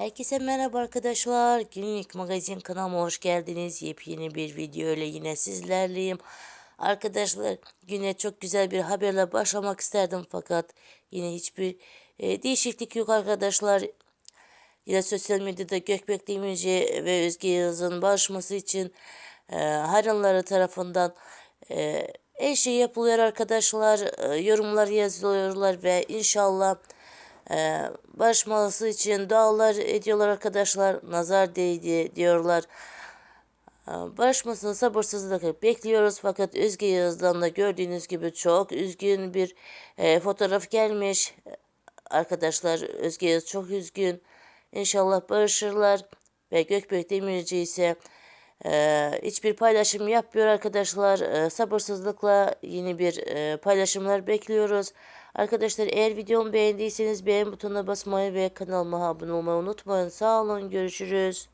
Herkese merhaba arkadaşlar. Günlük magazin kanalıma hoş geldiniz. Yepyeni bir video ile yine sizlerleyim. Arkadaşlar güne çok güzel bir haberle başlamak isterdim fakat yine hiçbir e, değişiklik yok arkadaşlar. Yine sosyal medyada Gökbek Demirci ve Özge Yağız'ın barışması için e, hayranları tarafından e, şey yapılıyor arkadaşlar. E, yorumlar yazıyorlar ve inşallah e, barışması için dualar ediyorlar arkadaşlar. Nazar değdi diyorlar. E, Barışmasını sabırsızlıkla bekliyoruz fakat Özge Yağız'dan da gördüğünüz gibi çok üzgün bir e, fotoğraf gelmiş. Arkadaşlar Özge Yağız çok üzgün. İnşallah barışırlar ve Gökbek Demirci ise e, hiçbir paylaşım yapmıyor arkadaşlar. E, sabırsızlıkla yeni bir e, paylaşımlar bekliyoruz. Arkadaşlar eğer videomu beğendiyseniz beğen butonuna basmayı ve kanalıma abone olmayı unutmayın. Sağ olun görüşürüz.